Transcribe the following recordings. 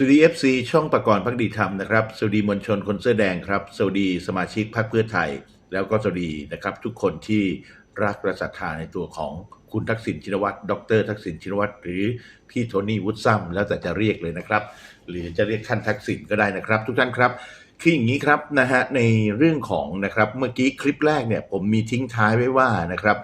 สวัสดีเอฟซีช่องประกรณ์พักดีธรรมนะครับ สวัสดีมวลชนคนเสื้อแดงครับ สวัสดีสมาชิกพรรคเพื่อไทย แล้วก็สวัสดีนะครับ ทุกคนที่รักและศรัทธาในตัวของคุณทักษิณชินวัตร ดร ทักษิณชินวัตร หรือพี่โทนี่วุฒิซ้ำแล้วแต่จะเรียกเลยนะครับ หรือจะเรียกท่านทักษิณก็ได้นะครับ ทุกท่านครับ คืออย่างนี้ครับนะฮะในเรื่องของนะครับเมื่อกี้คลิปแรกเนี่ยผมมีทิ้งท้ายไว้ว่านะครับ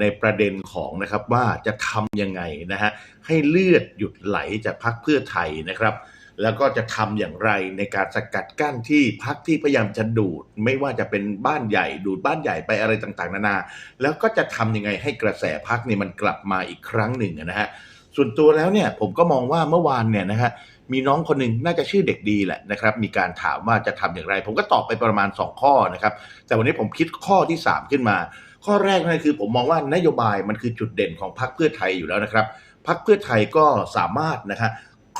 ในประเด็นของนะครับว่าจะทำยังไงนะฮะให้เลือดหยุดไหลจากพรรคเพื่อไทยนะครับ แล้วก็จะทำอย่างไรในการสกัดกั้นที่พรรคที่พยายามจะดูด ไม่ว่าจะเป็นบ้านใหญ่ดูดบ้านใหญ่ไปอะไรต่างๆ นานา แล้วก็จะทำยังไงให้กระแสพรรคเนี่มันกลับมาอีกครั้งหนึ่งนะฮะส่วนตัวแล้วเนี่ยผมก็มองว่าเมื่อวานเนี่ยนะฮะมีน้องคนหนึ่งน่าจะชื่อเด็กดีแหละนะครับ มีการถามว่าจะทำอย่างไร ผมก็ตอบไปประมาณ 2 ข้อนะครับ แต่วันนี้ผมคิดข้อที่ 3 ขึ้นมา ข้อแรกนั่นคือผมมองว่านโยบายมันคือจุดเด่นของพรรคเพื่อไทยอยู่แล้วนะครับพรรคเพื่อไทยก็สามารถนะฮะ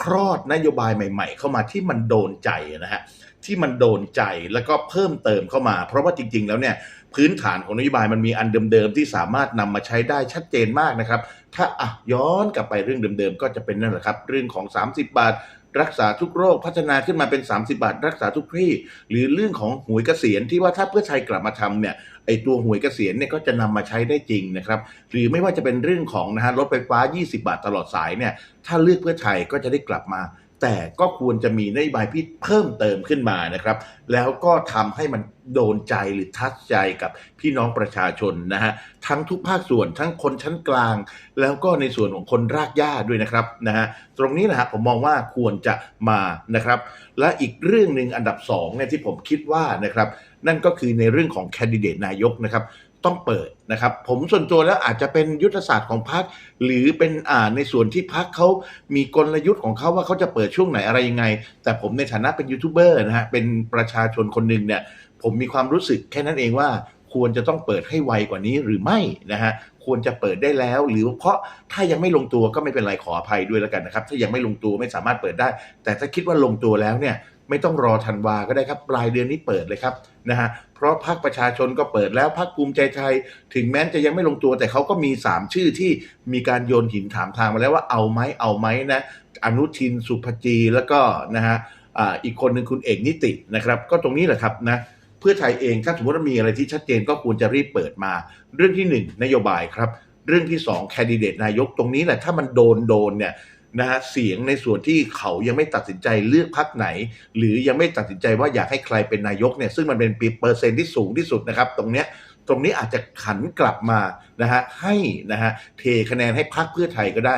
คลอดนโยบายใหม่ ๆ เข้ามาที่มันโดนใจนะฮะที่มันโดนใจแล้วก็เพิ่มเติมเข้ามา เพราะว่าจริง ๆ แล้วเนี่ยพื้นฐานของนโยบายมันมีอันเดิมๆที่สามารถนำมาใช้ได้ชัดเจนมากนะครับ ถ้าอะย้อนกลับไปเรื่องเดิมๆ ก็จะเป็นนั่นแหละครับ เรื่องของ 30 บาท รักษาทุกโรคพัฒนาขึ้นมาเป็น 30 บาท รักษาทุกที่ หรือเรื่องของหวยเกษียณที่ว่าถ้าเพื่อไทยกลับมาทำเนี่ยไอตัวหวยเกษียณเนี่ยก็จะนำมาใช้ได้จริงนะครับ หรือไม่ว่าจะเป็นเรื่องของนะฮะรถไฟฟ้า 20 บาทตลอดสายเนี่ยถ้าเลือกเพื่อไทยก็จะได้กลับมา แต่ก็ควรจะมีนโยบายที่เพิ่มเติมขึ้นมานะครับ แล้วก็ทำให้มันโดนใจหรือทัดใจกับพี่น้องประชาชนนะฮะทั้งทุกภาคส่วนทั้งคนชั้นกลาง แล้วก็ในส่วนของคนรากหญ้าด้วยนะครับนะฮะตรงนี้นะฮะผมมองว่าควรจะมานะครับ และอีกเรื่องหนึ่งอันดับ2เนี่ยที่ผมคิดว่านะครับ นั่นก็คือในเรื่องของแคนดิเดตนายกนะครับ ต้องเปิดนะครับ ผมส่วนตัวแล้วอาจจะเป็นยุทธศาสตร์ของพรรคหรือเป็นอ่าในส่วนที่พรรคเขามีกลยุทธ์ของเขาว่าเขาจะเปิดช่วงไหนอะไรยังไง แต่ผมในฐานะเป็นยูทูบเบอร์นะฮะเป็นประชาชนคนหนึ่งเนี่ย ผมมีความรู้สึกแค่นั้นเองว่าควรจะต้องเปิดให้ไวกว่านี้หรือไม่นะฮะควรจะเปิดได้แล้ว หรือเพราะถ้ายังไม่ลงตัวก็ไม่เป็นไรขออภัยด้วยแล้วกันนะครับ ถ้ายังไม่ลงตัวไม่สามารถเปิดได้ แต่ถ้าคิดว่าลงตัวแล้วเนี่ย ไม่ต้องรอธันวาก็ได้ครับปลายเดือนนี้เปิดเลยครับนะฮะเพราะพรรคประชาชนก็เปิดแล้วพรรคภูมิใจไทย ถึงแม้จะยังไม่ลงตัวแต่เขาก็มี 3 ชื่อที่มีการโยนหินถามทางมาแล้วว่าเอาไหมเอาไหมนะอนุทินสุภจีแล้วก็นะฮะอีกคนหนึ่งคุณเอกนิตินะครับ ก็ตรงนี้แหละครับนะเพื่อไทยเองถ้าสมมติว่ามีอะไรที่ชัดเจนก็ควรจะรีบเปิดมา เรื่องที่หนึ่งนโยบายครับ เรื่องที่สองแคนดิเดตนายกตรงนี้แหละถ้ามันโดนโดนเนี่ย นะฮะเสียงในส่วนที่เขายังไม่ตัดสินใจเลือกพักไหน หรือยังไม่ตัดสินใจว่าอยากให้ใครเป็นนายกเนี่ยซึ่งมันเป็นเปอร์เซ็นต์ที่สูงที่สุดนะครับ ตรงเนี้ยตรงนี้อาจจะขันกลับมานะฮะให้นะฮะเทคะแนนให้พักเพื่อไทยก็ได้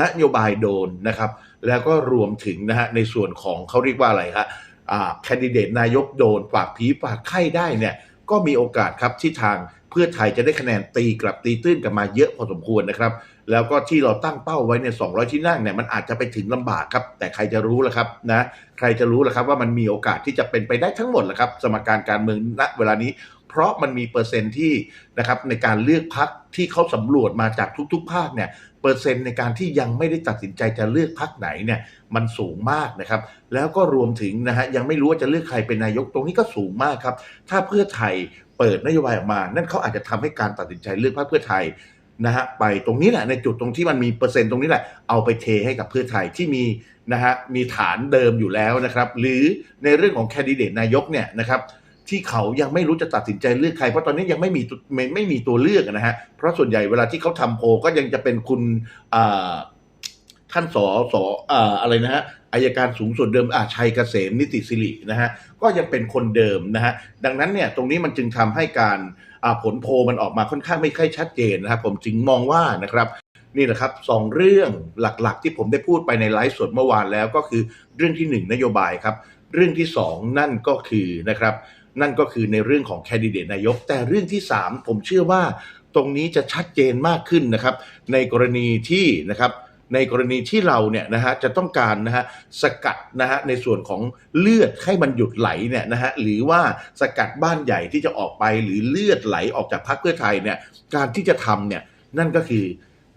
นโยบายโดนนะครับ แล้วก็รวมถึงนะฮะในส่วนของเขาเรียกว่าอะไรฮะอ่าแคนดิเดตนายกโดนฝากผีฝากไข้ได้เนี่ยก็มีโอกาสครับที่ทางเพื่อไทยจะได้คะแนนตีกลับตีตื้นกลับมาเยอะพอสมควรนะครับ แล้วก็ที่เราตั้งเป้าไว้เนี่ย200 ที่นั่งเนี่ยมันอาจจะไปถึงลำบากครับ แต่ใครจะรู้ล่ะครับนะ ใครจะรู้ล่ะครับว่ามันมีโอกาสที่จะเป็นไปได้ทั้งหมดล่ะครับ สมการการเมืองณเวลานี้ เพราะมันมีเปอร์เซ็นต์ที่นะครับในการเลือกพักที่เขาสำรวจมาจากทุก ๆ ภาคเนี่ยเปอร์เซ็นต์ในการที่ยังไม่ได้ตัดสินใจจะเลือกพักไหนเนี่ยมันสูงมากนะครับ แล้วก็รวมถึงนะฮะยังไม่รู้ว่าจะเลือกใครเป็นนายกตรงนี้ก็สูงมากครับ ถ้าเพื่อไทยเปิดนโยบายออกมา นั่นเขาอาจจะทำให้การตัดสินใจเลือกพรรคเพื่อไทย นะฮะไปตรงนี้แหละในจุดตรงที่มันมีเปอร์เซ็นต์ตรงนี้แหละเอาไปเทให้กับเพื่อไทยที่มีนะฮะมีฐานเดิมอยู่แล้วนะครับ หรือในเรื่องของแคนดิเดตนายกเนี่ยนะครับที่เขายังไม่รู้จะตัดสินใจเลือกใคร เพราะตอนนี้ยังไม่มีไม่ไม่มีตัวเลือกนะฮะเพราะส่วนใหญ่เวลาที่เขาทำโพลก็ยังจะเป็นคุณ ท่านสอสออะไรนะฮะอายการสูงสุดเดิมอาชัยเกษมนิติสิรินะฮะก็ยังเป็นคนเดิมนะฮะดังนั้นเนี่ยตรงนี้มันจึงทำให้การผลโพลมันออกมาค่อนข้างไม่ค่อยชัดเจนนะครับผมจึงมองว่านะครับนี่แหละครับสองเรื่องหลักๆ ที่ผมได้พูดไปในไลฟ์สดเมื่อวานแล้วก็คือเรื่องที่หนึ่งนโยบายครับ เรื่องที่สองนั่นก็คือนะครับนั่นก็คือในเรื่องของแคนดิเดตนายก แต่เรื่องที่สามผมเชื่อว่าตรงนี้จะชัดเจนมากขึ้นนะครับ ในกรณีที่นะครับ ในกรณีที่เราเนี่ยนะฮะจะต้องการนะฮะสกัดนะฮะในส่วนของเลือดให้มันหยุดไหลเนี่ยนะฮะหรือว่าสกัดบ้านใหญ่ที่จะออกไปหรือเลือดไหลออกจากพรรคเพื่อไทยเนี่ยการที่จะทำเนี่ยนั่นก็คือ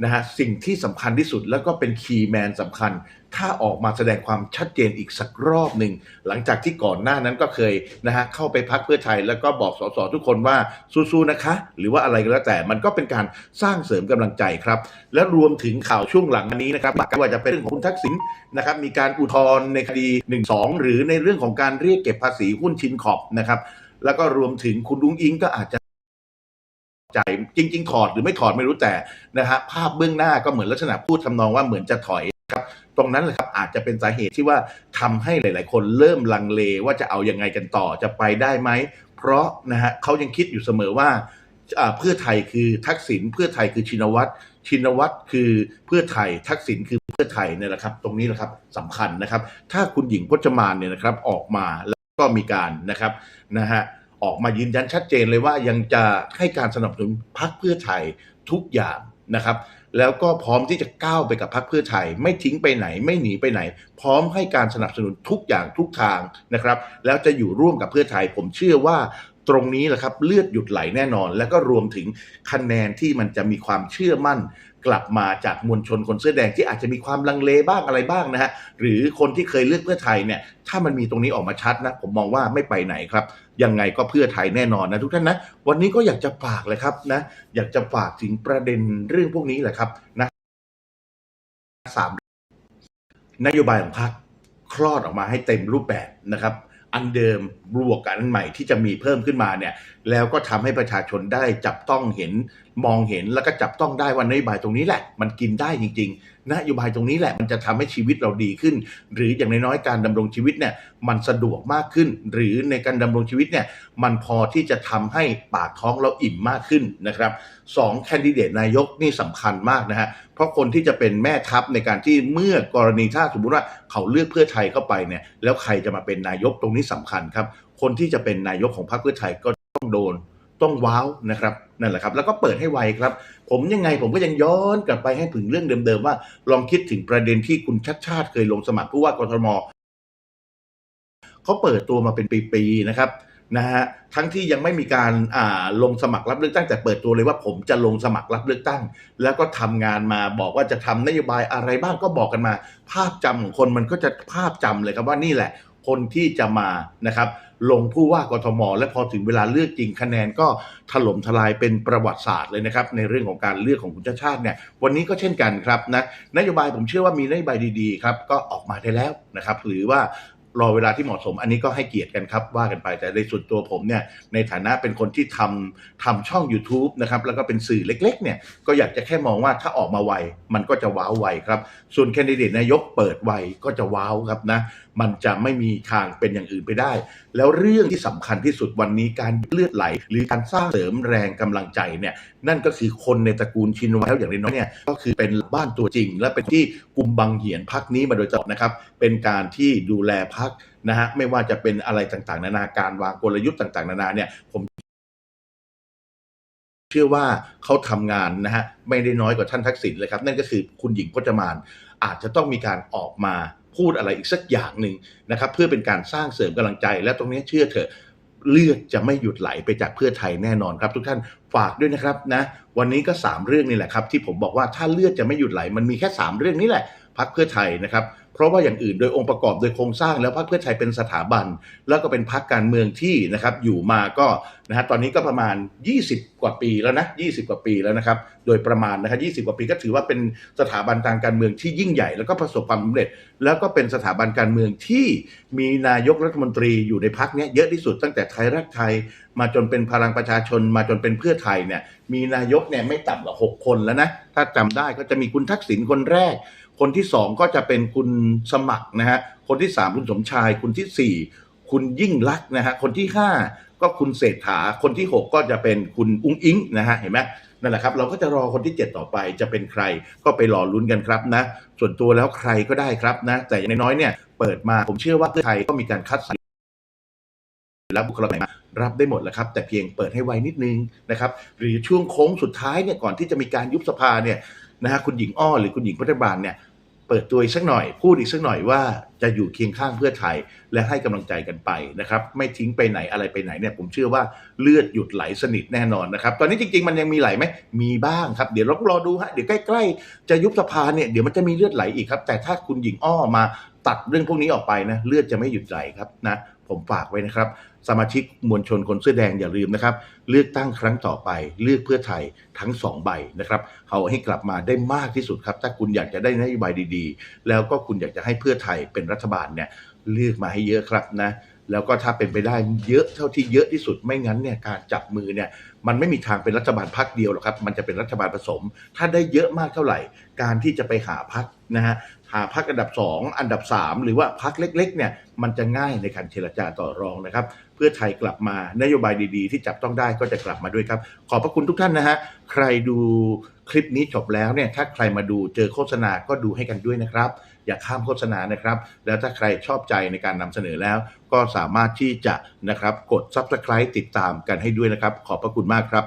นะฮะสิ่งที่สำคัญที่สุดแล้วก็เป็นคีย์แมนสำคัญ ถ้าออกมาแสดงความชัดเจนอีกสักรอบหนึ่ง หลังจากที่ก่อนหน้านั้นก็เคยนะฮะเข้าไปพักเพื่อไทย แล้วก็บอกสสทุกคนว่าสู้ๆนะคะ หรือว่าอะไรก็แล้วแต่มันก็เป็นการสร้างเสริมกำลังใจครับ และรวมถึงข่าวช่วงหลังอันนี้นะครับไม่ว่าจะเป็นเรื่องของคุณทักษิณนะครับมีการอุทธรณ์ในคดี 1 2 หรือในเรื่องของการเรียกเก็บภาษีหุ้นชินขอบนะครับแล้วก็รวมถึงคุณลุงอิงก็อาจจะ ใจจริง ๆ ถอดหรือไม่ถอดไม่รู้แต่นะฮะภาพเบื้องหน้าก็เหมือนลักษณะพูดทำนองว่าเหมือนจะถอยครับตรงนั้นแหละครับอาจจะเป็นสาเหตุที่ว่าทำให้หลาย ๆ คนเริ่มลังเลว่าจะเอายังไงกันต่อจะไปได้ไหม เพราะนะฮะเขายังคิดอยู่เสมอว่าอ่าเพื่อไทยคือทักษิณเพื่อไทยคือชินวัตรชินวัตรคือเพื่อไทยทักษิณคือเพื่อไทยเนี่ยแหละครับ ตรงนี้แหละครับสำคัญนะครับ ถ้าคุณหญิงพจมานเนี่ยนะครับออกมาแล้วก็มีการนะครับนะฮะ ออกมายืนยันชัดเจนเลยว่ายังจะให้การสนับสนุนพรรคเพื่อไทยทุกอย่างนะครับ แล้วก็พร้อมที่จะก้าวไปกับพรรคเพื่อไทย ไม่ทิ้งไปไหน ไม่หนีไปไหน พร้อมให้การสนับสนุนทุกอย่างทุกทางนะครับ แล้วจะอยู่ร่วมกับเพื่อไทย ผมเชื่อว่าตรงนี้แหละครับเลือดหยุดไหลแน่นอน แล้วก็รวมถึงคะแนนที่มันจะมีความเชื่อมั่น กลับมาจากมวลชนคนเสื้อแดงที่อาจจะมีความลังเลบ้างอะไรบ้างนะฮะหรือคนที่เคยเลือกเพื่อไทยเนี่ยถ้ามันมีตรงนี้ออกมาชัดนะ ผมมองว่าไม่ไปไหนครับ ยังไงก็เพื่อไทยแน่นอนนะทุกท่านนะ วันนี้ก็อยากจะฝากเลยครับนะ อยากจะฝากถึงประเด็นเรื่องพวกนี้แหละครับนะสามนโยบายของพรรคคลอดออกมาให้เต็มรูปแบบนะครับอันเดิมบวกกับอันใหม่ที่จะมีเพิ่มขึ้นมาเนี่ยแล้วก็ทำให้ประชาชนได้จับต้องเห็น มองเห็นแล้วก็จับต้องได้ว่านโยบายตรงนี้แหละ มันกินได้จริงๆนโยบายตรงนี้แหละมันจะทำให้ชีวิตเราดีขึ้น หรืออย่างน้อยๆการดำรงชีวิตเนี่ยมันสะดวกมากขึ้น หรือในการดำรงชีวิตเนี่ยมันพอที่จะทำให้ปากท้องเราอิ่มมากขึ้นนะครับสองแคนดิเดตนายกนี่สำคัญมากนะฮะเพราะคนที่จะเป็นแม่ทัพในการที่เมื่อกรณีถ้าสมมุติว่าเขาเลือกเพื่อไทยเข้าไปเนี่ยแล้วใครจะมาเป็นนายกตรงนี้สำคัญครับคนที่จะเป็นนายกของพรรคเพื่อไทยก็ ต้องว้าวนะครับนั่นแหละครับ แล้วก็เปิดให้ไวครับ ผมยังไงผมก็ยังย้อนกลับไปให้ถึงเรื่องเดิมๆว่า ลองคิดถึงประเด็นที่คุณชัดชาติเคยลงสมัครผู้ว่ากทมเขาเปิดตัวมาเป็นปีๆนะครับนะฮะทั้งที่ยังไม่มีการอ่าลงสมัครรับเลือกตั้งแต่เปิดตัวเลยว่าผมจะลงสมัครรับเลือกตั้ง แล้วก็ทำงานมาบอกว่าจะทำนโยบายอะไรบ้างก็บอกกันมา ภาพจำของคนมันก็จะภาพจำเลยครับว่านี่แหละ คนที่จะมานะครับลงผู้ว่ากทม และพอถึงเวลาเลือกจริงคะแนนก็ถล่มทลายเป็นประวัติศาสตร์เลยนะครับในเรื่องของการเลือกของคุณชาติชาติเนี่ยวันนี้ก็เช่นกันครับนะนโยบายผมเชื่อว่ามีนโยบายดีๆครับก็ออกมาได้แล้วนะครับหรือว่ารอเวลาที่เหมาะสม อันนี้ก็ให้เกียรติกันครับว่ากันไปแต่ในส่วนตัวผมเนี่ยในฐานะเป็นคนที่ทำทำช่อง YouTube นะครับแล้วก็เป็นสื่อเล็กๆเนี่ยก็อยากจะแค่มองว่าถ้าออกมาไวมันก็จะว้าวไวครับ ส่วนแคนดิเดตนายกเปิดไวก็จะว้าวครับนะ มันจะไม่มีทางเป็นอย่างอื่นไปได้ แล้วเรื่องที่สำคัญที่สุดวันนี้การเลือดไหล หรือการสร้างเสริมแรงกำลังใจเนี่ยนั่นก็คือคนในตระกูลชินวัตรอย่างน้อยเนี่ยก็คือเป็นบ้านตัวจริง และเป็นที่กลุ่มบังเหียนพักนี้มาโดยตลอดนะครับ เป็นการที่ดูแลพักนะฮะไม่ว่าจะเป็นอะไรต่างๆ นานาการวางกลยุทธ์ต่าง ๆ นานาเนี่ยผมเชื่อว่าเขาทำงานนะฮะไม่ได้น้อยกว่าท่านทักษิณเลยครับ นั่นก็คือคุณหญิงพจมานอาจจะต้องมีการออกมา พูดอะไรอีกสักอย่างหนึ่งนะครับ เพื่อเป็นการสร้างเสริมกำลังใจ และตรงนี้เชื่อเถอะเลือดจะไม่หยุดไหลไปจากเพื่อไทยแน่นอนครับ ทุกท่านฝากด้วยนะครับนะวันนี้ก็ 3 เรื่องนี่แหละครับ ที่ผมบอกว่าถ้าเลือดจะไม่หยุดไหล มันมีแค่ 3 เรื่องนี้แหละพักเพื่อไทยนะครับ เพราะว่าอย่างอื่นโดยองค์ประกอบโดยโครงสร้างแล้วพรรคเพื่อไทยเป็นสถาบัน แล้วก็เป็นพรรคการเมืองที่นะครับอยู่มาก็นะฮะตอนนี้ก็ประมาณ 20 กว่าปีแล้วนะ20 กว่าปีแล้วนะครับโดยประมาณนะครับ20กว่าปีก็ถือว่าเป็นสถาบันทางการเมืองที่ยิ่งใหญ่ แล้วก็ประสบความสำเร็จ แล้วก็เป็นสถาบันการเมืองที่มีนายกรัฐมนตรีอยู่ในพรรคเนี้ยเยอะที่สุดตั้งแต่ไทยรักไทย มาจนเป็นพลังประชาชน มาจนเป็นเพื่อไทยเนี่ยมีนายกเนี่ยไม่ต่ำกว่า6คนแล้วนะถ้าจำได้ก็จะมีคุณทักษิณคนแรก คนที่สองก็จะเป็นคุณสมัครนะฮะคนที่สามคุณสมชาย คนที่สี่คุณยิ่งลักษณ์นะฮะคนที่ห้าก็คุณเศรษฐา คนที่หกก็จะเป็นคุณอุ้งอิงนะฮะเห็นไหมนั่นแหละครับเราก็จะรอคนที่เจ็ดต่อไปจะเป็นใคร ก็ไปรอลุ้นกันครับนะ ส่วนตัวแล้วใครก็ได้ครับนะ แต่อย่างน้อยเนี่ยเปิดมาผมเชื่อว่าเพื่อไทยก็มีการคัดสรรและบุคลากรมารับได้หมดแล้วครับ แต่เพียงเปิดให้ไวนิดนึงนะครับ หรือช่วงโค้งสุดท้ายเนี่ยก่อนที่จะมีการยุบสภาเนี่ยนะฮะคุณหญิงอ้อหรือคุณหญิงพัฒบาลเนี่ย เปิดตัวอีกสักหน่อย พูดอีกสักหน่อยว่าจะอยู่เคียงข้างเพื่อไทย และให้กำลังใจกันไปนะครับ ไม่ทิ้งไปไหนอะไรไปไหนเนี่ยผมเชื่อว่าเลือดหยุดไหลสนิทแน่นอนนะครับ ตอนนี้จริง ๆ มันยังมีไหลไหมมีบ้างครับ เดี๋ยวเรารอดูฮะเดี๋ยวใกล้ ๆ จะยุบสภาเนี่ยเดี๋ยวมันจะมีเลือดไหลอีกครับ แต่ถ้าคุณหญิงอ้อมาตัดเรื่องพวกนี้ออกไปนะเลือดจะไม่หยุดไหลครับนะผมฝากไว้นะครับ สมาชิกมวลชนคนเสื้อแดงอย่าลืมนะครับ เลือกตั้งครั้งต่อไป เลือกเพื่อไทยทั้งสองใบนะครับเอาให้กลับมาได้มากที่สุดครับ ถ้าคุณอยากจะได้นโยบายดีๆ แล้วก็คุณอยากจะให้เพื่อไทยเป็นรัฐบาลเนี่ยเลือกมาให้เยอะครับนะ แล้วก็ถ้าเป็นไปได้เยอะเท่าที่เยอะที่สุดไม่งั้นเนี่ยการจับมือเนี่ยมันไม่มีทางเป็นรัฐบาลพักเดียวหรอกครับ มันจะเป็นรัฐบาลผสม ถ้าได้เยอะมากเท่าไหร่ การที่จะไปหาพักนะฮะหาพักอันดับ 2 อันดับ 3 หรือว่าพักเล็กๆเนี่ยมันจะง่ายในการเจรจาต่อรองนะครับ เพื่อไทยกลับมานโยบายดีๆ ที่จับต้องได้ก็จะกลับมาด้วยครับ ขอบพระคุณทุกท่านนะฮะใครดูคลิปนี้จบแล้วเนี่ยถ้าใครมาดูเจอโฆษณาก็ดูให้กันด้วยนะครับ อย่าข้ามโฆษณานะครับ แล้วถ้าใครชอบใจในการนำเสนอแล้ว ก็สามารถที่จะนะครับกด Subscribe ติดตามกันให้ด้วยนะครับ ขอบพระคุณมากครับ